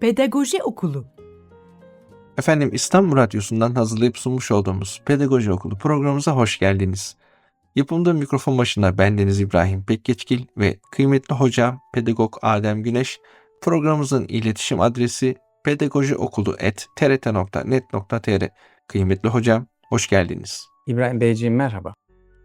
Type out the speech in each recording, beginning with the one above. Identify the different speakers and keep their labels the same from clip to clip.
Speaker 1: Pedagoji Okulu
Speaker 2: Efendim İstanbul Radyosu'ndan hazırlayıp sunmuş olduğumuz Pedagoji Okulu programımıza hoş geldiniz. Yapımda mikrofon başında bendeniz İbrahim Pekgeçgil ve kıymetli hocam Pedagog Adem Güneş. Programımızın iletişim adresi pedagojiokulu.trt.net.tr Kıymetli hocam hoş geldiniz.
Speaker 3: İbrahim Beyciğim merhaba.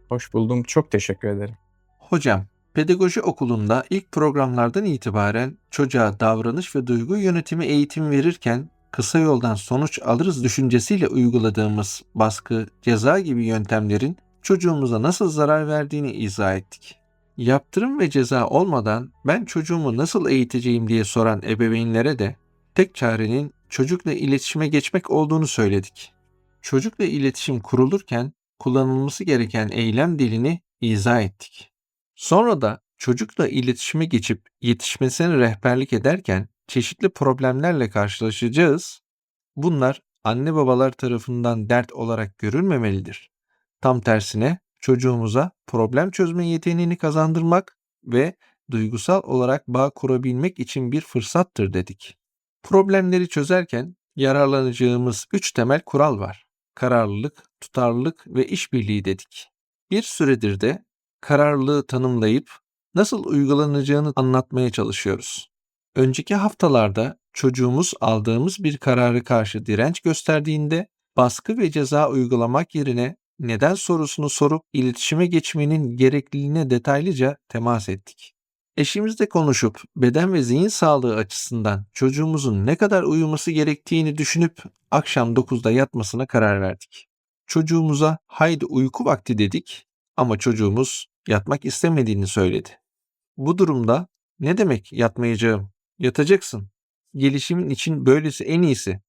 Speaker 3: Hoş buldum. Çok teşekkür ederim.
Speaker 2: Hocam, pedagoji okulunda ilk programlardan itibaren çocuğa davranış ve duygu yönetimi eğitim verirken kısa yoldan sonuç alırız düşüncesiyle uyguladığımız baskı, ceza gibi yöntemlerin çocuğumuza nasıl zarar verdiğini izah ettik. Yaptırım ve ceza olmadan ben çocuğumu nasıl eğiteceğim diye soran ebeveynlere de tek çarenin çocukla iletişime geçmek olduğunu söyledik. Çocukla iletişim kurulurken kullanılması gereken eylem dilini izah ettik. Sonra da çocukla iletişime geçip yetişmesine rehberlik ederken çeşitli problemlerle karşılaşacağız. Bunlar anne babalar tarafından dert olarak görülmemelidir. Tam tersine çocuğumuza problem çözme yeteneğini kazandırmak ve duygusal olarak bağ kurabilmek için bir fırsattır dedik. Problemleri çözerken yararlanacağımız üç temel kural var. Kararlılık, tutarlılık ve işbirliği dedik. Bir süredir de kararlılığı tanımlayıp nasıl uygulanacağını anlatmaya çalışıyoruz. Önceki haftalarda çocuğumuz aldığımız bir kararı karşı direnç gösterdiğinde baskı ve ceza uygulamak yerine neden sorusunu sorup iletişime geçmenin gerekliliğine detaylıca temas ettik. Eşimizle konuşup beden ve zihin sağlığı açısından çocuğumuzun ne kadar uyuması gerektiğini düşünüp akşam 9'da yatmasına karar verdik. Çocuğumuza haydi uyku vakti dedik ama çocuğumuz yatmak istemediğini söyledi. Bu durumda ne demek yatmayacağım? Yatacaksın. Gelişimin için böylesi en iyisi.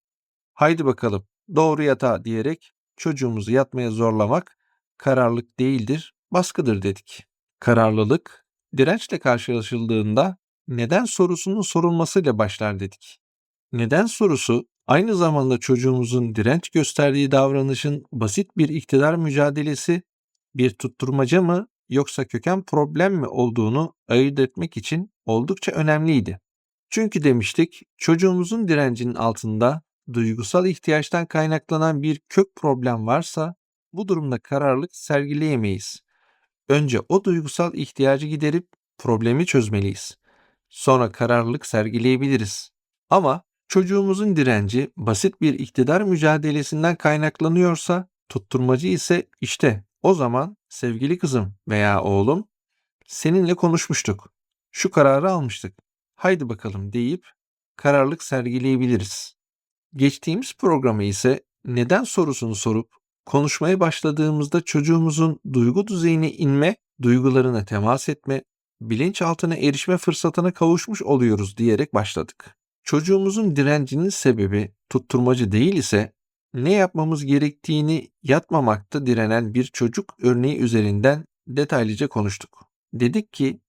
Speaker 2: Haydi bakalım doğru yatağa diyerek çocuğumuzu yatmaya zorlamak kararlılık değildir, baskıdır dedik. Kararlılık dirençle karşılaşıldığında neden sorusunun sorulmasıyla başlar dedik. Neden sorusu aynı zamanda çocuğumuzun direnç gösterdiği davranışın basit bir iktidar mücadelesi, bir tutturmaca mı yoksa köken problem mi olduğunu ayırt etmek için oldukça önemliydi. Çünkü demiştik çocuğumuzun direncinin altında duygusal ihtiyaçtan kaynaklanan bir kök problem varsa bu durumda kararlılık sergileyemeyiz. Önce o duygusal ihtiyacı giderip problemi çözmeliyiz. Sonra kararlılık sergileyebiliriz. Ama çocuğumuzun direnci basit bir iktidar mücadelesinden kaynaklanıyorsa, tutturmacı ise işte o zaman sevgili kızım veya oğlum seninle konuşmuştuk. Şu kararı almıştık. Haydi bakalım deyip kararlılık sergileyebiliriz. Geçtiğimiz programı ise neden sorusunu sorup konuşmaya başladığımızda çocuğumuzun duygu düzeyine inme, duygularına temas etme, bilinçaltına erişme fırsatına kavuşmuş oluyoruz diyerek başladık. Çocuğumuzun direncinin sebebi tutturmacı değil ise ne yapmamız gerektiğini yatmamakta direnen bir çocuk örneği üzerinden detaylıca konuştuk. Dedik ki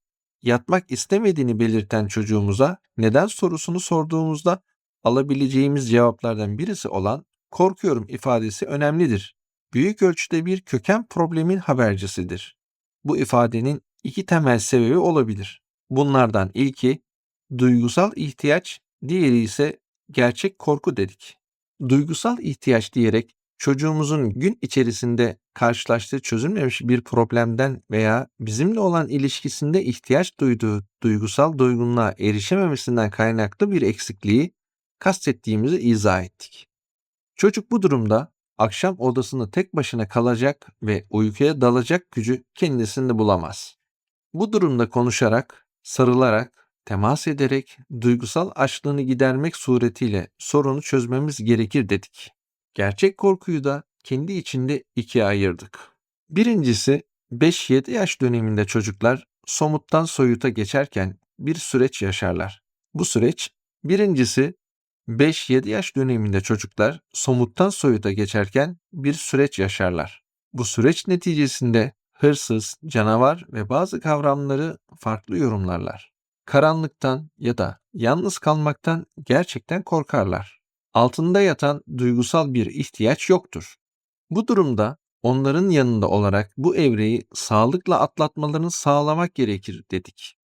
Speaker 2: yatmak istemediğini belirten çocuğumuza neden sorusunu sorduğumuzda alabileceğimiz cevaplardan birisi olan korkuyorum ifadesi önemlidir. Büyük ölçüde bir köken problemin habercisidir. Bu ifadenin iki temel sebebi olabilir. Bunlardan ilki duygusal ihtiyaç, diğeri ise gerçek korku dedik. Duygusal ihtiyaç diyerek çocuğumuzun gün içerisinde karşılaştığı çözülmemiş bir problemden veya bizimle olan ilişkisinde ihtiyaç duyduğu duygusal doygunluğa erişememesinden kaynaklı bir eksikliği kastettiğimizi izah ettik. Çocuk bu durumda akşam odasında tek başına kalacak ve uykuya dalacak gücü kendisinde bulamaz. Bu durumda konuşarak, sarılarak, temas ederek duygusal açlığını gidermek suretiyle sorunu çözmemiz gerekir dedik. Gerçek korkuyu da kendi içinde ikiye ayırdık. Birincisi 5-7 yaş döneminde çocuklar somuttan soyuta geçerken bir süreç yaşarlar. Bu süreç birincisi 5-7 yaş döneminde çocuklar somuttan soyuta geçerken bir süreç yaşarlar. Bu süreç neticesinde hırsız, canavar ve bazı kavramları farklı yorumlarlar. Karanlıktan ya da yalnız kalmaktan gerçekten korkarlar. Altında yatan duygusal bir ihtiyaç yoktur. Bu durumda onların yanında olarak bu evreyi sağlıkla atlatmalarını sağlamak gerekir dedik.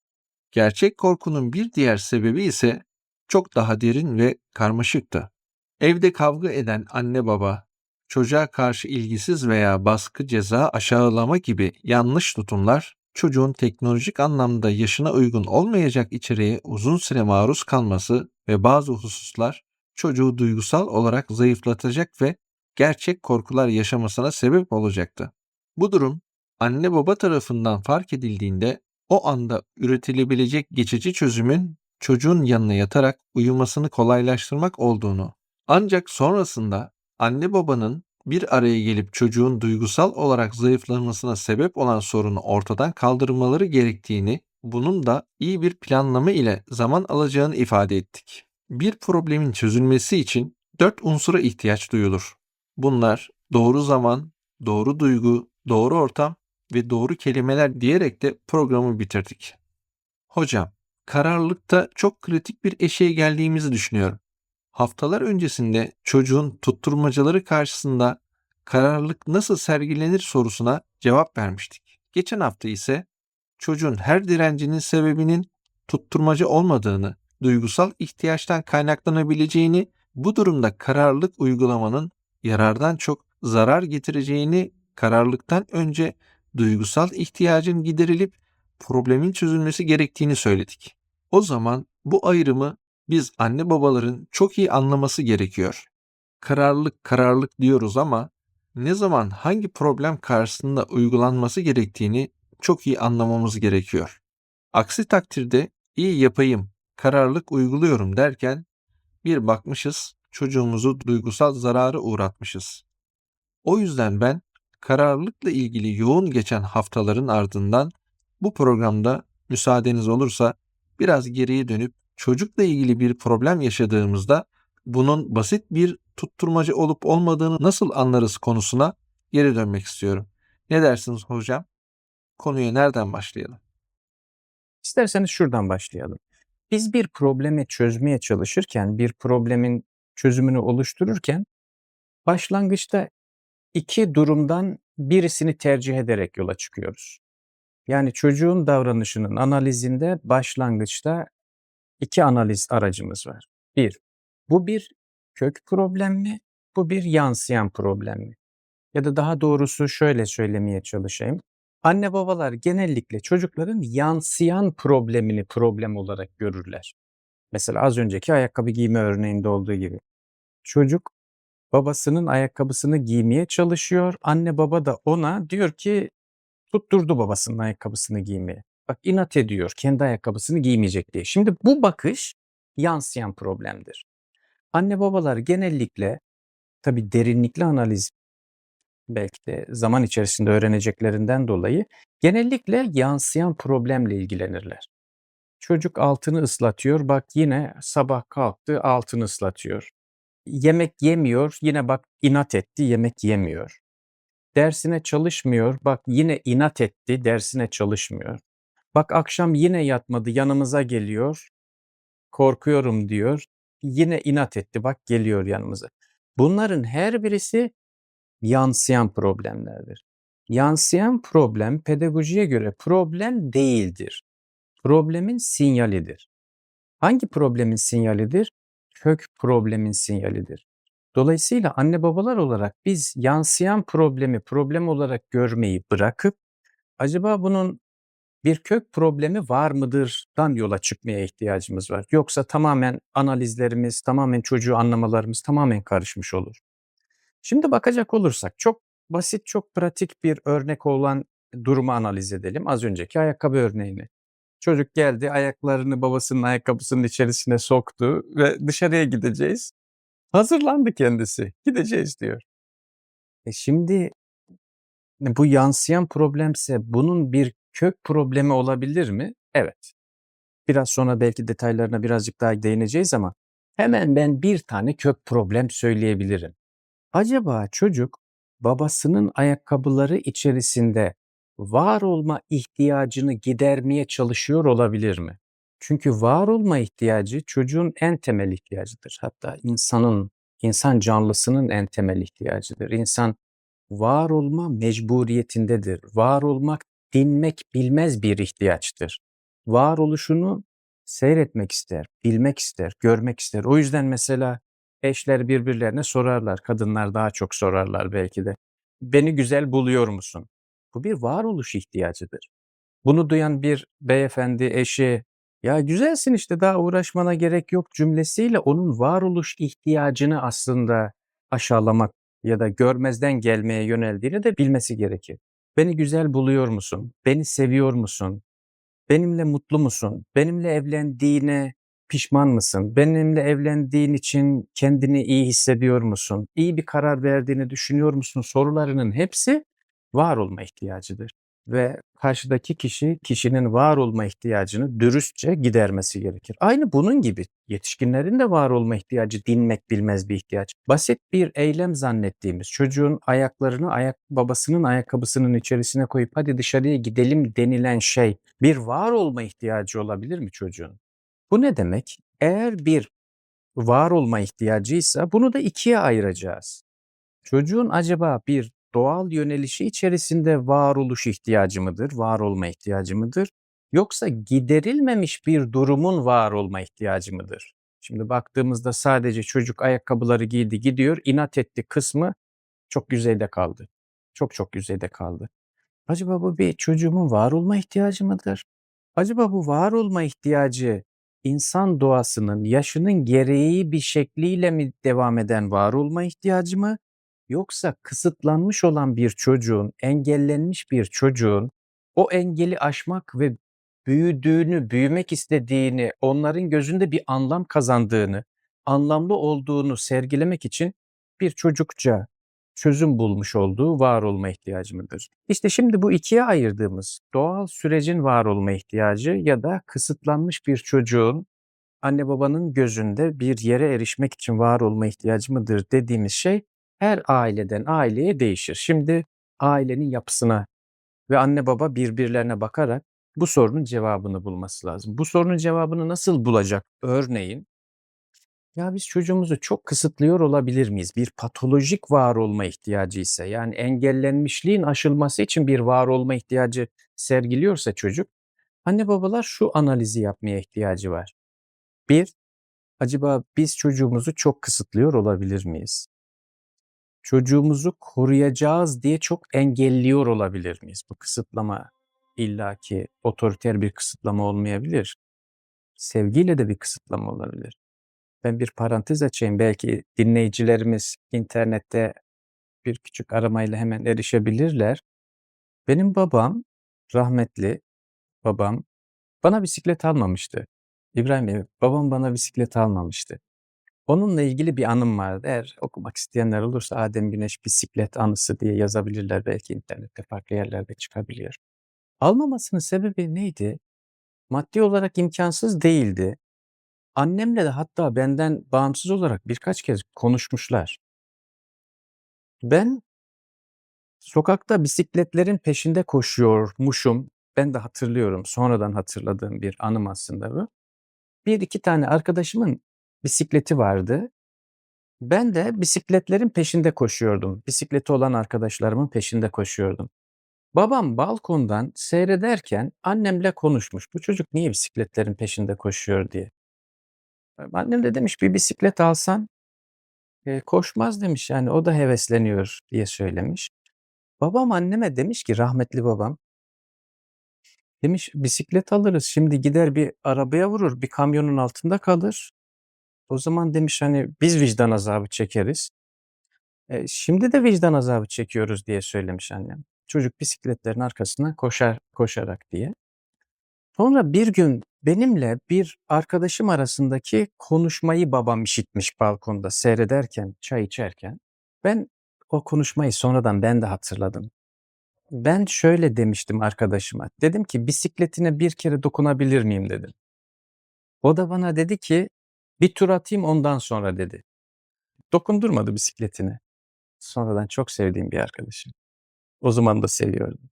Speaker 2: Gerçek korkunun bir diğer sebebi ise çok daha derin ve karmaşıktı. Evde kavga eden anne baba, çocuğa karşı ilgisiz veya baskı, ceza, aşağılama gibi yanlış tutumlar çocuğun teknolojik anlamda yaşına uygun olmayacak içeriğe uzun süre maruz kalması ve bazı hususlar çocuğu duygusal olarak zayıflatacak ve gerçek korkular yaşamasına sebep olacaktı. Bu durum anne baba tarafından fark edildiğinde o anda üretilebilecek geçici çözümün çocuğun yanına yatarak uyumasını kolaylaştırmak olduğunu ancak sonrasında anne babanın bir araya gelip çocuğun duygusal olarak zayıflamasına sebep olan sorunu ortadan kaldırmaları gerektiğini, bunun da iyi bir planlama ile zaman alacağını ifade ettik. Bir problemin çözülmesi için dört unsura ihtiyaç duyulur. Bunlar doğru zaman, doğru duygu, doğru ortam ve doğru kelimeler diyerek de programı bitirdik. Hocam, kararlılıkta çok kritik bir eşeğe geldiğimizi düşünüyorum. Haftalar öncesinde çocuğun tutturmacaları karşısında kararlılık nasıl sergilenir sorusuna cevap vermiştik. Geçen hafta ise çocuğun her direncinin sebebinin tutturmaca olmadığını, duygusal ihtiyaçtan kaynaklanabileceğini, bu durumda kararlılık uygulamanın yarardan çok zarar getireceğini, kararlılıktan önce duygusal ihtiyacın giderilip problemin çözülmesi gerektiğini söyledik. O zaman bu ayrımı biz anne babaların çok iyi anlaması gerekiyor. Kararlılık kararlılık diyoruz ama ne zaman hangi problem karşısında uygulanması gerektiğini çok iyi anlamamız gerekiyor. Aksi takdirde iyi yapayım, kararlılık uyguluyorum derken bir bakmışız çocuğumuzu duygusal zararı uğratmışız. O yüzden ben kararlılıkla ilgili yoğun geçen haftaların ardından bu programda müsaadeniz olursa biraz geriye dönüp çocukla ilgili bir problem yaşadığımızda bunun basit bir tutturmacı olup olmadığını nasıl anlarız konusuna geri dönmek istiyorum. Ne dersiniz hocam? Konuya nereden başlayalım?
Speaker 3: İsterseniz şuradan başlayalım. Biz bir problemi çözmeye çalışırken, bir problemin çözümünü oluştururken başlangıçta iki durumdan birisini tercih ederek yola çıkıyoruz. Yani çocuğun davranışının analizinde başlangıçta iki analiz aracımız var. Bir, bu bir kök problem mi? Bu bir yansıyan problem mi? Ya da daha doğrusu şöyle söylemeye çalışayım. Anne babalar genellikle çocukların yansıyan problemini problem olarak görürler. Mesela az önceki ayakkabı giyme örneğinde olduğu gibi. Çocuk babasının ayakkabısını giymeye çalışıyor. Anne baba da ona diyor ki tutturdu babasının ayakkabısını giymeye. Bak inat ediyor kendi ayakkabısını giymeyecek diye. Şimdi bu bakış yansıyan problemdir. Anne babalar genellikle tabi derinlikli analiz belki de zaman içerisinde öğreneceklerinden dolayı genellikle yansıyan problemle ilgilenirler. Çocuk altını ıslatıyor. Bak yine sabah kalktı altını ıslatıyor. Yemek yemiyor. Yine bak inat etti yemek yemiyor. Dersine çalışmıyor. Bak yine inat etti dersine çalışmıyor. Bak akşam yine yatmadı yanımıza geliyor. Korkuyorum diyor. Yine inat etti bak geliyor yanımıza. Bunların her birisi yansıyan problemlerdir. Yansıyan problem pedagojiye göre problem değildir. Problemin sinyalidir. Hangi problemin sinyalidir? Kök problemin sinyalidir. Dolayısıyla anne babalar olarak biz yansıyan problemi problem olarak görmeyi bırakıp acaba bunun bir kök problemi var mıdırdan yola çıkmaya ihtiyacımız var. Yoksa tamamen analizlerimiz, tamamen çocuğu anlamalarımız tamamen karışmış olur. Şimdi bakacak olursak çok basit, çok pratik bir örnek olan durumu analiz edelim. Az önceki ayakkabı örneğini. Çocuk geldi, ayaklarını babasının ayakkabısının içerisine soktu ve dışarıya gideceğiz. Hazırlandı kendisi. Gideceğiz diyor. E şimdi bu yansıyan problemse bunun bir kök problemi olabilir mi? Evet. Biraz sonra belki detaylarına birazcık daha değineceğiz ama hemen ben bir tane kök problem söyleyebilirim. Acaba çocuk babasının ayakkabıları içerisinde var olma ihtiyacını gidermeye çalışıyor olabilir mi? Çünkü var olma ihtiyacı çocuğun en temel ihtiyacıdır. Hatta insanın, insan canlısının en temel ihtiyacıdır. İnsan var olma mecburiyetindedir. Var olmak dinmek bilmez bir ihtiyaçtır. Varoluşunu seyretmek ister, bilmek ister, görmek ister. O yüzden mesela eşler birbirlerine sorarlar. Kadınlar daha çok sorarlar belki de. Beni güzel buluyor musun? Bu bir varoluş ihtiyacıdır. Bunu duyan bir beyefendi eşi ya güzelsin işte daha uğraşmana gerek yok cümlesiyle onun varoluş ihtiyacını aslında aşağılamak ya da görmezden gelmeye yöneldiğini de bilmesi gerekir. Beni güzel buluyor musun? Beni seviyor musun? Benimle mutlu musun? Benimle evlendiğine pişman mısın? Benimle evlendiğin için kendini iyi hissediyor musun? İyi bir karar verdiğini düşünüyor musun? Sorularının hepsi var olma ihtiyacıdır ve karşıdaki kişi kişinin var olma ihtiyacını dürüstçe gidermesi gerekir. Aynı bunun gibi yetişkinlerin de var olma ihtiyacı dinmek bilmez bir ihtiyaç. Basit bir eylem zannettiğimiz çocuğun ayaklarını ayak babasının ayakkabısının içerisine koyup hadi dışarıya gidelim denilen şey bir var olma ihtiyacı olabilir mi çocuğun? Bu ne demek? Eğer bir var olma ihtiyacıysa bunu da ikiye ayıracağız. Çocuğun acaba bir doğal yönelişi içerisinde varoluş ihtiyacı mıdır, var olma ihtiyacı mıdır? Yoksa giderilmemiş bir durumun var olma ihtiyacı mıdır? Şimdi baktığımızda sadece çocuk ayakkabıları giydi gidiyor, inat etti kısmı çok yüzeyde kaldı. Çok çok yüzeyde kaldı. Acaba bu bir çocuğumun var olma ihtiyacı mıdır? Acaba bu var olma ihtiyacı insan doğasının yaşının gereği bir şekliyle mi devam eden var olma ihtiyacı mı? Yoksa kısıtlanmış olan bir çocuğun, engellenmiş bir çocuğun o engeli aşmak ve büyüdüğünü, büyümek istediğini, onların gözünde bir anlam kazandığını, anlamlı olduğunu sergilemek için bir çocukça çözüm bulmuş olduğu var olma ihtiyacı mıdır? İşte şimdi bu ikiye ayırdığımız doğal sürecin var olma ihtiyacı ya da kısıtlanmış bir çocuğun anne babanın gözünde bir yere erişmek için var olma ihtiyacı mıdır dediğimiz şey her aileden aileye değişir. Şimdi ailenin yapısına ve anne baba birbirlerine bakarak bu sorunun cevabını bulması lazım. Bu sorunun cevabını nasıl bulacak? Örneğin ya biz çocuğumuzu çok kısıtlıyor olabilir miyiz? Bir patolojik var olma ihtiyacı ise yani engellenmişliğin aşılması için bir var olma ihtiyacı sergiliyorsa çocuk anne babalar şu analizi yapmaya ihtiyacı var. Bir, acaba biz çocuğumuzu çok kısıtlıyor olabilir miyiz? Çocuğumuzu koruyacağız diye çok engelliyor olabilir miyiz? Bu kısıtlama illaki otoriter bir kısıtlama olmayabilir. Sevgiyle de bir kısıtlama olabilir. Ben bir parantez açayım. Belki dinleyicilerimiz internette bir küçük aramayla hemen erişebilirler. Benim babam, rahmetli babam bana bisiklet almamıştı. İbrahim Bey, babam bana bisiklet almamıştı. Onunla ilgili bir anım vardı. Eğer okumak isteyenler olursa Adem Güneş bisiklet anısı diye yazabilirler. Belki internette farklı yerlerde çıkabiliyor. Almamasının sebebi neydi? Maddi olarak imkansız değildi. Annemle de hatta benden bağımsız olarak birkaç kez konuşmuşlar. Ben sokakta bisikletlerin peşinde koşuyormuşum. Ben de hatırlıyorum. Sonradan hatırladığım bir anım aslında bu. Bir iki tane arkadaşımın bisikleti vardı. Ben de bisikletlerin peşinde koşuyordum. Bisikleti olan arkadaşlarımın peşinde koşuyordum. Babam balkondan seyrederken annemle konuşmuş. Bu çocuk niye bisikletlerin peşinde koşuyor diye. Annem de demiş bir bisiklet alsan e, koşmaz demiş yani o da hevesleniyor diye söylemiş. Babam anneme demiş ki rahmetli babam demiş bisiklet alırız şimdi gider bir arabaya vurur bir kamyonun altında kalır o zaman demiş hani biz vicdan azabı çekeriz. E, şimdi de vicdan azabı çekiyoruz diye söylemiş annem. Çocuk bisikletlerin arkasına koşar koşarak diye. Sonra bir gün benimle bir arkadaşım arasındaki konuşmayı babam işitmiş balkonda seyrederken, çay içerken. Ben o konuşmayı sonradan ben de hatırladım. Ben şöyle demiştim arkadaşıma. Dedim ki bisikletine bir kere dokunabilir miyim dedim. O da bana dedi ki bir tur atayım ondan sonra dedi. Dokundurmadı bisikletini. Sonradan çok sevdiğim bir arkadaşım. O zaman da seviyordum.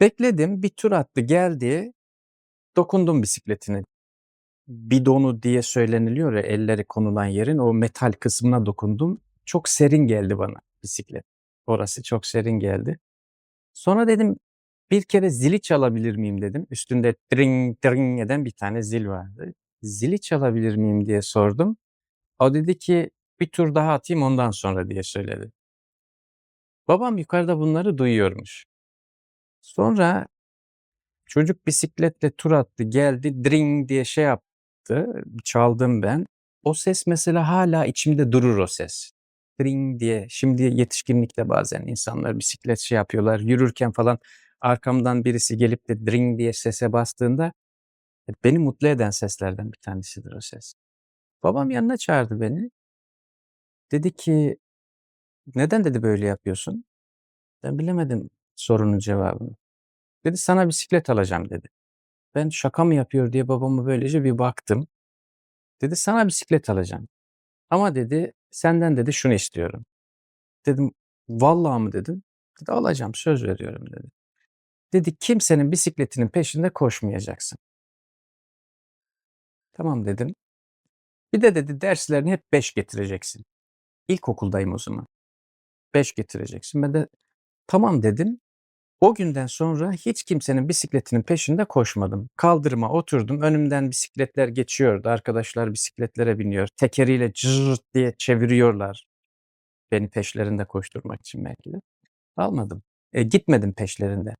Speaker 3: Bekledim bir tur attı geldi. Dokundum bisikletini. Bidonu diye söyleniliyor ya elleri konulan yerin o metal kısmına dokundum. Çok serin geldi bana bisiklet. Orası çok serin geldi. Sonra dedim Bir kere zili çalabilir miyim dedim. Üstünde dring dring eden bir tane zil vardı. Zili çalabilir miyim diye sordum. O dedi ki bir tur daha atayım ondan sonra diye söyledi. Babam yukarıda bunları duyuyormuş. Sonra çocuk bisikletle tur attı geldi dring diye şey yaptı. Çaldım ben. O ses mesela hala içimde durur o ses. Dring diye. Şimdi yetişkinlikte bazen insanlar bisiklet şey yapıyorlar. Yürürken falan arkamdan birisi gelip de dring diye sese bastığında beni mutlu eden seslerden bir tanesidir o ses. Babam yanına çağırdı beni. Dedi ki neden dedi böyle yapıyorsun? Ben bilemedim sorunun cevabını. Dedi sana bisiklet alacağım dedi. Ben şaka mı yapıyor diye babama böylece bir baktım. Dedi sana bisiklet alacağım. Ama dedi senden dedi şunu istiyorum. Dedim vallahi mı dedim. Dedi alacağım söz veriyorum dedi. Dedi kimsenin bisikletinin peşinde koşmayacaksın. Tamam dedim. Bir de dedi derslerini hep 5 getireceksin. İlkokuldayım o zaman. 5 getireceksin. Ben de tamam dedim. O günden sonra hiç kimsenin bisikletinin peşinde koşmadım. Kaldırıma oturdum. Önümden bisikletler geçiyordu. Arkadaşlar bisikletlere biniyor. Tekeriyle cırt diye çeviriyorlar. Beni peşlerinde koşturmak için belki de. Almadım. E, gitmedim peşlerinde.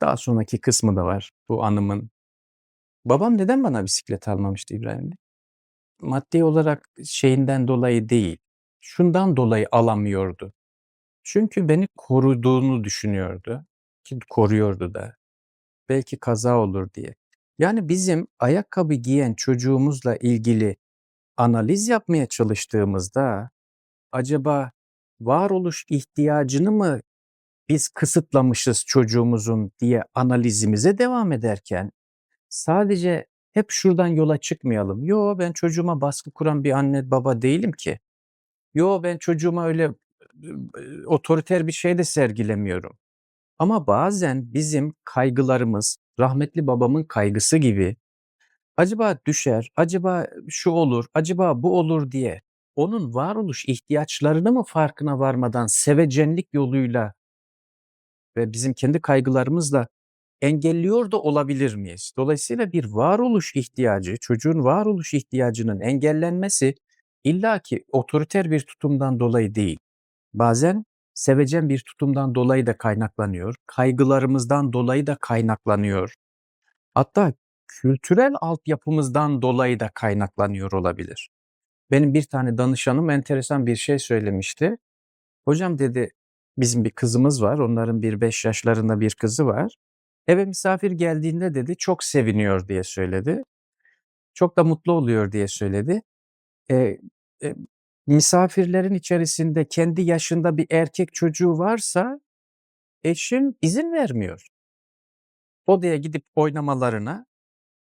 Speaker 3: Daha sonraki kısmı da var bu anımın. Babam neden bana bisiklet almamıştı İbrahim Bey? Maddi olarak şeyinden dolayı değil. Şundan dolayı alamıyordu. Çünkü beni koruduğunu düşünüyordu. Ki koruyordu da. Belki kaza olur diye. Yani bizim ayakkabı giyen çocuğumuzla ilgili analiz yapmaya çalıştığımızda acaba varoluş ihtiyacını mı biz kısıtlamışız çocuğumuzun diye analizimize devam ederken sadece hep şuradan yola çıkmayalım. Yo ben çocuğuma baskı kuran bir anne baba değilim ki. Yo ben çocuğuma öyle otoriter bir şey de sergilemiyorum. Ama bazen bizim kaygılarımız rahmetli babamın kaygısı gibi acaba düşer, acaba şu olur, acaba bu olur diye onun varoluş ihtiyaçlarını mı farkına varmadan sevecenlik yoluyla ve bizim kendi kaygılarımızla engelliyor da olabilir miyiz? Dolayısıyla bir varoluş ihtiyacı, çocuğun varoluş ihtiyacının engellenmesi illaki otoriter bir tutumdan dolayı değil. Bazen sevecen bir tutumdan dolayı da kaynaklanıyor. Kaygılarımızdan dolayı da kaynaklanıyor. Hatta kültürel altyapımızdan dolayı da kaynaklanıyor olabilir. Benim bir tane danışanım enteresan bir şey söylemişti. Hocam dedi bizim bir kızımız var. Onların bir 5 yaşlarında bir kızı var. Eve misafir geldiğinde dedi çok seviniyor diye söyledi. Çok da mutlu oluyor diye söyledi. E, e, misafirlerin içerisinde kendi yaşında bir erkek çocuğu varsa eşim izin vermiyor. Odaya gidip oynamalarına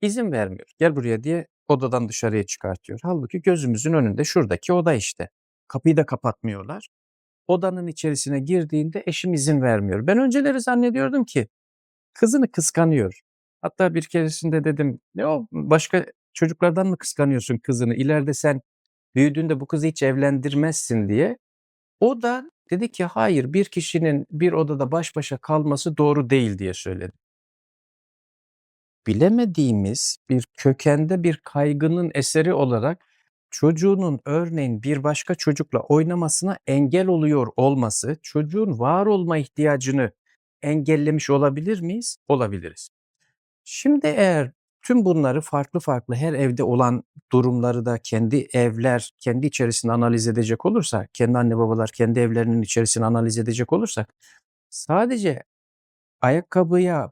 Speaker 3: izin vermiyor. Gel buraya diye odadan dışarıya çıkartıyor. Halbuki gözümüzün önünde şuradaki oda işte. Kapıyı da kapatmıyorlar. Odanın içerisine girdiğinde eşim izin vermiyor. Ben önceleri zannediyordum ki kızını kıskanıyor. Hatta bir keresinde dedim ne o başka çocuklardan mı kıskanıyorsun kızını? İleride sen büyüdüğünde bu kızı hiç evlendirmezsin diye. O da dedi ki hayır bir kişinin bir odada baş başa kalması doğru değil diye söyledi. Bilemediğimiz bir kökende bir kaygının eseri olarak çocuğunun örneğin bir başka çocukla oynamasına engel oluyor olması çocuğun var olma ihtiyacını engellemiş olabilir miyiz? Olabiliriz. Şimdi eğer tüm bunları farklı farklı her evde olan durumları da kendi evler, kendi içerisinde analiz edecek olursa, kendi anne babalar kendi evlerinin içerisinde analiz edecek olursak sadece ayakkabıya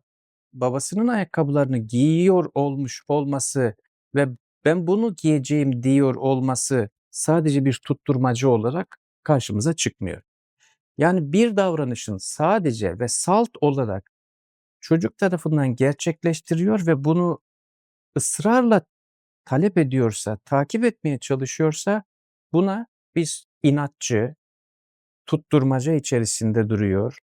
Speaker 3: babasının ayakkabılarını giyiyor olmuş olması ve ben bunu giyeceğim diyor olması sadece bir tutturmacı olarak karşımıza çıkmıyor. Yani bir davranışın sadece ve salt olarak çocuk tarafından gerçekleştiriyor ve bunu ısrarla talep ediyorsa, takip etmeye çalışıyorsa buna biz inatçı, tutturmaca içerisinde duruyor,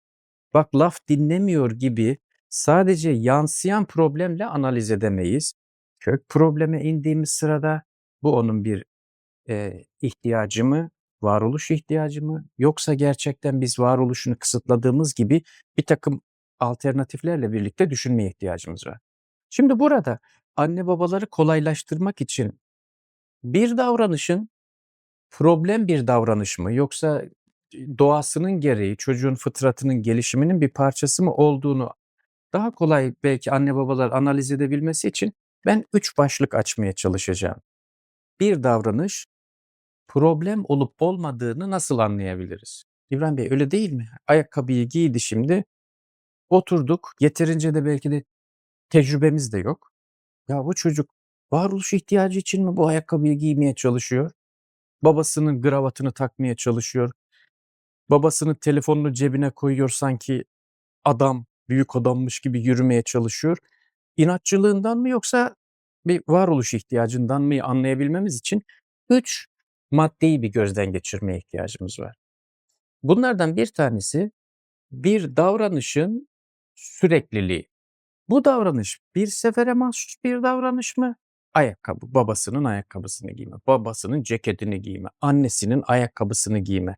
Speaker 3: bak laf dinlemiyor gibi sadece yansıyan problemle analiz edemeyiz. Kök probleme indiğimiz sırada bu onun bir e, ihtiyacı mı, varoluş ihtiyacı mı yoksa gerçekten biz varoluşunu kısıtladığımız gibi bir takım alternatiflerle birlikte düşünmeye ihtiyacımız var. Şimdi burada anne babaları kolaylaştırmak için bir davranışın problem bir davranış mı yoksa doğasının gereği çocuğun fıtratının gelişiminin bir parçası mı olduğunu daha kolay belki anne babalar analiz edebilmesi için ben 3 başlık açmaya çalışacağım. Bir davranış problem olup olmadığını nasıl anlayabiliriz? İbrahim Bey öyle değil mi? Ayakkabıyı giydi şimdi. Oturduk. Yeterince de belki de tecrübemiz de yok. Ya bu çocuk varoluş ihtiyacı için mi bu ayakkabıyı giymeye çalışıyor? Babasının gravatını takmaya çalışıyor. Babasının telefonunu cebine koyuyor sanki adam, büyük adammış gibi yürümeye çalışıyor. İnatçılığından mı yoksa bir varoluş ihtiyacından mı anlayabilmemiz için 3 maddeyi bir gözden geçirmeye ihtiyacımız var. Bunlardan bir tanesi bir davranışın sürekliliği. Bu davranış bir sefere mahsus bir davranış mı? Ayakkabı, babasının ayakkabısını giyme, babasının ceketini giyme, annesinin ayakkabısını giyme,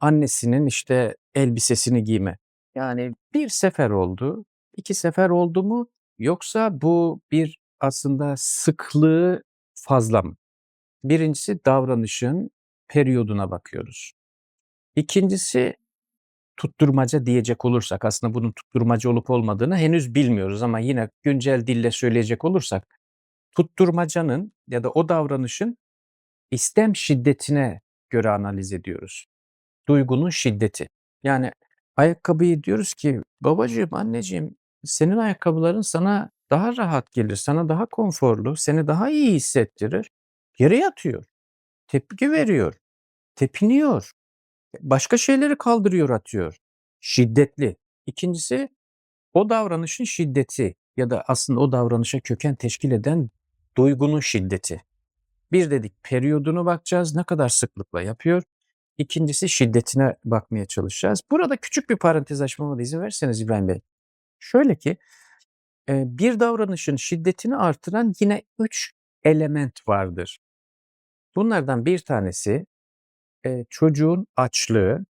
Speaker 3: annesinin işte elbisesini giyme. Yani bir sefer oldu, iki sefer oldu mu yoksa bu bir aslında sıklığı fazla mı? Birincisi davranışın periyoduna bakıyoruz. İkincisi tutturmaca diyecek olursak aslında bunun tutturmaca olup olmadığını henüz bilmiyoruz ama yine güncel dille söyleyecek olursak tutturmacanın ya da o davranışın istem şiddetine göre analiz ediyoruz. Duygunun şiddeti. Yani ayakkabıyı diyoruz ki babacığım, anneciğim senin ayakkabıların sana daha rahat gelir, sana daha konforlu, seni daha iyi hissettirir. Yere yatıyor. Tepki veriyor. Tepiniyor. Başka şeyleri kaldırıyor, atıyor. Şiddetli. İkincisi o davranışın şiddeti ya da aslında o davranışa köken teşkil eden duygunun şiddeti. Bir dedik periyodunu bakacağız, ne kadar sıklıkla yapıyor. İkincisi şiddetine bakmaya çalışacağız. Burada küçük bir parantez açmama da izin verseniz İbrahim Bey. Şöyle ki bir davranışın şiddetini artıran yine üç element vardır. Bunlardan bir tanesi e, çocuğun açlığı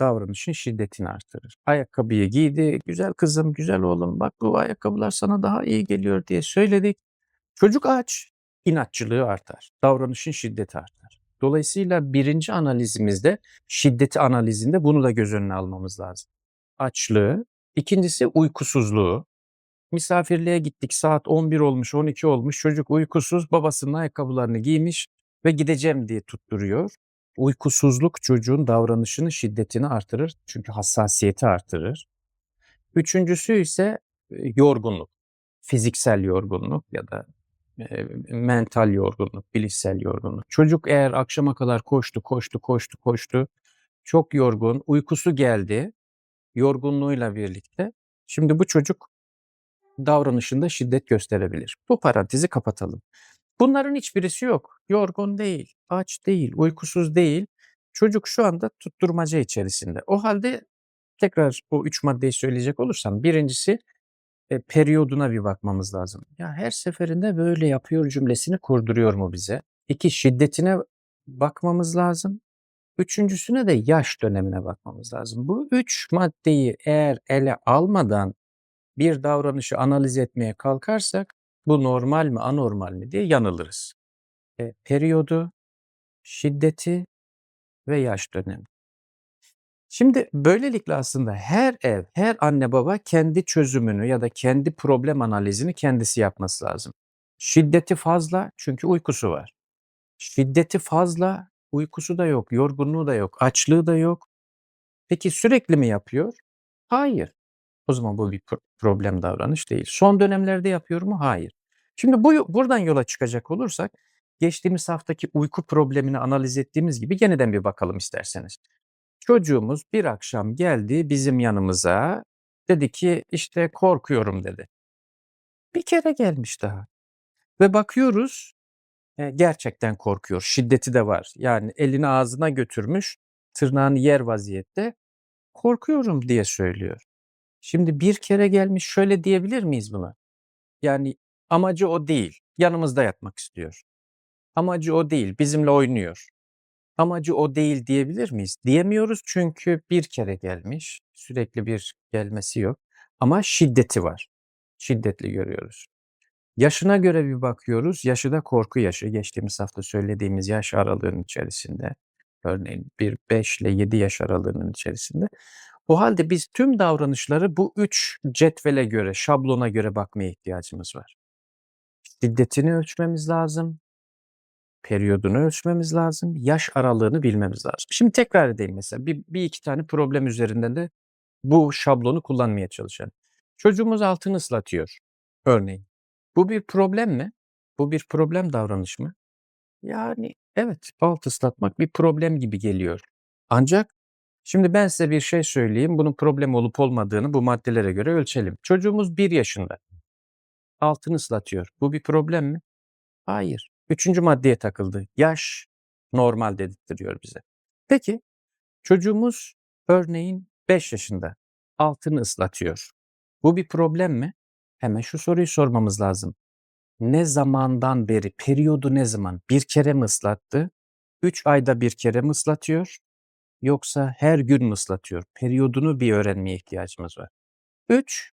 Speaker 3: davranışın şiddetini artırır. Ayakkabıyı giydi, güzel kızım, güzel oğlum bak bu ayakkabılar sana daha iyi geliyor diye söyledik. Çocuk aç, inatçılığı artar, davranışın şiddeti artar. Dolayısıyla birinci analizimizde, şiddeti analizinde bunu da göz önüne almamız lazım. Açlığı, ikincisi uykusuzluğu. Misafirliğe gittik saat 11 olmuş, 12 olmuş, çocuk uykusuz, babasının ayakkabılarını giymiş ve gideceğim diye tutturuyor. Uykusuzluk çocuğun davranışının şiddetini artırır çünkü hassasiyeti artırır. Üçüncüsü ise e, yorgunluk, fiziksel yorgunluk ya da e, mental yorgunluk, bilişsel yorgunluk. Çocuk eğer akşama kadar koştu, koştu, koştu, koştu, çok yorgun, uykusu geldi yorgunluğuyla birlikte. Şimdi bu çocuk davranışında şiddet gösterebilir. Bu parantezi kapatalım. Bunların hiçbirisi yok. Yorgun değil, aç değil, uykusuz değil. Çocuk şu anda tutturmaca içerisinde. O halde tekrar o üç maddeyi söyleyecek olursam birincisi e, periyoduna bir bakmamız lazım. Ya her seferinde böyle yapıyor cümlesini kurduruyor mu bize? İki şiddetine bakmamız lazım. Üçüncüsüne de yaş dönemine bakmamız lazım. Bu üç maddeyi eğer ele almadan bir davranışı analiz etmeye kalkarsak bu normal mi anormal mi diye yanılırız. E, periyodu, şiddeti ve yaş dönemi. Şimdi böylelikle aslında her ev, her anne baba kendi çözümünü ya da kendi problem analizini kendisi yapması lazım. Şiddeti fazla çünkü uykusu var. Şiddeti fazla, uykusu da yok, yorgunluğu da yok, açlığı da yok. Peki sürekli mi yapıyor? Hayır. O zaman bu bir problem davranış değil. Son dönemlerde yapıyor mu? Hayır. Şimdi bu buradan yola çıkacak olursak geçtiğimiz haftaki uyku problemini analiz ettiğimiz gibi yeniden bir bakalım isterseniz. Çocuğumuz bir akşam geldi bizim yanımıza. Dedi ki işte korkuyorum dedi. Bir kere gelmiş daha. Ve bakıyoruz e, gerçekten korkuyor. Şiddeti de var. Yani elini ağzına götürmüş, tırnağını yer vaziyette. Korkuyorum diye söylüyor. Şimdi bir kere gelmiş şöyle diyebilir miyiz buna? Yani amacı o değil. Yanımızda yatmak istiyor. Amacı o değil. Bizimle oynuyor. Amacı o değil diyebilir miyiz? Diyemiyoruz çünkü bir kere gelmiş. Sürekli bir gelmesi yok. Ama şiddeti var. Şiddetli görüyoruz. Yaşına göre bir bakıyoruz. Yaşı da korku yaşı. Geçtiğimiz hafta söylediğimiz yaş aralığının içerisinde. Örneğin bir 5 ile 7 yaş aralığının içerisinde. O halde biz tüm davranışları bu üç cetvele göre, şablona göre bakmaya ihtiyacımız var. Şiddetini ölçmemiz lazım. Periyodunu ölçmemiz lazım. Yaş aralığını bilmemiz lazım. Şimdi tekrar edeyim mesela. Bir, bir iki tane problem üzerinden de bu şablonu kullanmaya çalışalım. Çocuğumuz altını ıslatıyor. Örneğin. Bu bir problem mi? Bu bir problem davranış mı? Yani evet alt ıslatmak bir problem gibi geliyor. Ancak şimdi ben size bir şey söyleyeyim. Bunun problem olup olmadığını bu maddelere göre ölçelim. Çocuğumuz bir yaşında. Altını ıslatıyor. Bu bir problem mi? Hayır. Üçüncü maddeye takıldı. Yaş normal dedirtiyor bize. Peki çocuğumuz örneğin 5 yaşında. Altını ıslatıyor. Bu bir problem mi? Hemen şu soruyu sormamız lazım. Ne zamandan beri, periyodu ne zaman? Bir kere mi ıslattı? 3 ayda bir kere mi ıslatıyor? Yoksa her gün mü ıslatıyor? Periyodunu bir öğrenmeye ihtiyacımız var. 3.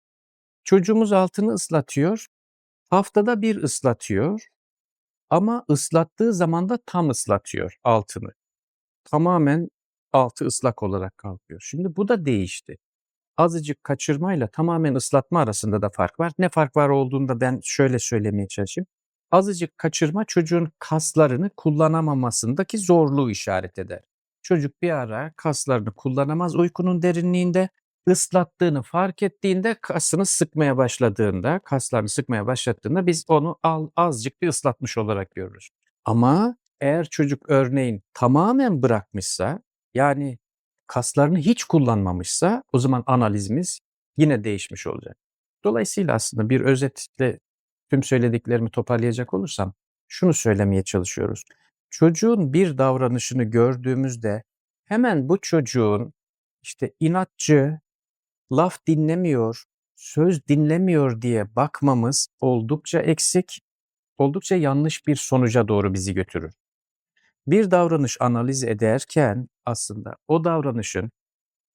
Speaker 3: Çocuğumuz altını ıslatıyor. Haftada bir ıslatıyor. Ama ıslattığı zaman da tam ıslatıyor altını. Tamamen altı ıslak olarak kalkıyor. Şimdi bu da değişti. Azıcık kaçırmayla tamamen ıslatma arasında da fark var. Ne fark var olduğunda ben şöyle söylemeye çalışayım. Azıcık kaçırma çocuğun kaslarını kullanamamasındaki zorluğu işaret eder. Çocuk bir ara kaslarını kullanamaz uykunun derinliğinde. Islattığını fark ettiğinde kasını sıkmaya başladığında, kaslarını sıkmaya başladığında biz onu al, azıcık bir ıslatmış olarak görürüz. Ama eğer çocuk örneğin tamamen bırakmışsa yani kaslarını hiç kullanmamışsa o zaman analizimiz yine değişmiş olacak. Dolayısıyla aslında bir özetle tüm söylediklerimi toparlayacak olursam şunu söylemeye çalışıyoruz. Çocuğun bir davranışını gördüğümüzde hemen bu çocuğun işte inatçı, laf dinlemiyor, söz dinlemiyor diye bakmamız oldukça eksik, oldukça yanlış bir sonuca doğru bizi götürür. Bir davranış analiz ederken aslında o davranışın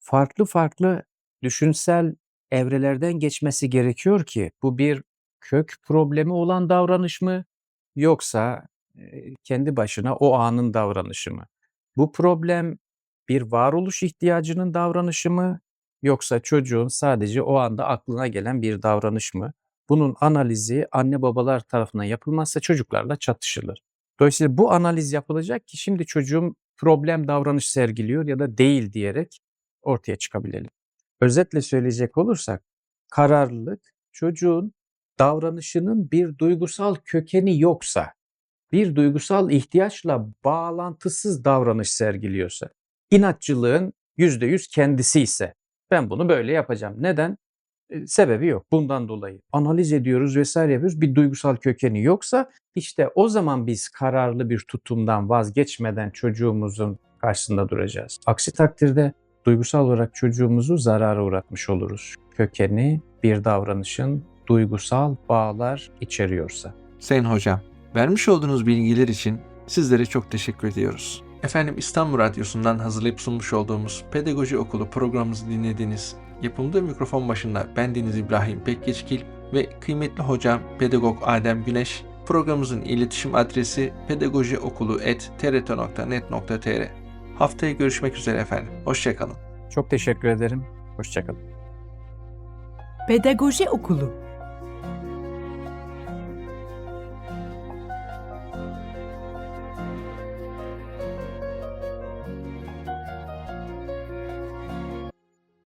Speaker 3: farklı farklı düşünsel evrelerden geçmesi gerekiyor ki bu bir kök problemi olan davranış mı yoksa e, kendi başına o anın davranışı mı? Bu problem bir varoluş ihtiyacının davranışı mı yoksa çocuğun sadece o anda aklına gelen bir davranış mı? Bunun analizi anne babalar tarafından yapılmazsa çocuklarla çatışılır. Dolayısıyla bu analiz yapılacak ki şimdi çocuğum problem davranış sergiliyor ya da değil diyerek ortaya çıkabilelim. Özetle söyleyecek olursak kararlılık çocuğun davranışının bir duygusal kökeni yoksa, bir duygusal ihtiyaçla bağlantısız davranış sergiliyorsa, inatçılığın %100 kendisi ise ben bunu böyle yapacağım. Neden? E, sebebi yok. Bundan dolayı analiz ediyoruz vesaire yapıyoruz. Bir duygusal kökeni yoksa işte o zaman biz kararlı bir tutumdan vazgeçmeden çocuğumuzun karşısında duracağız. Aksi takdirde duygusal olarak çocuğumuzu zarara uğratmış oluruz. Kökeni bir davranışın duygusal bağlar içeriyorsa.
Speaker 2: Sayın Hocam, vermiş olduğunuz bilgiler için sizlere çok teşekkür ediyoruz. Efendim İstanbul Radyosu'ndan hazırlayıp sunmuş olduğumuz Pedagoji Okulu programımızı dinlediniz. Yapımda mikrofon başında ben Deniz İbrahim Pekgeçkil ve kıymetli hocam Pedagog Adem Güneş. Programımızın iletişim adresi pedagojiokulu.trt.net.tr Haftaya görüşmek üzere efendim. Hoşçakalın.
Speaker 3: Çok teşekkür ederim. Hoşçakalın.
Speaker 1: Pedagoji Okulu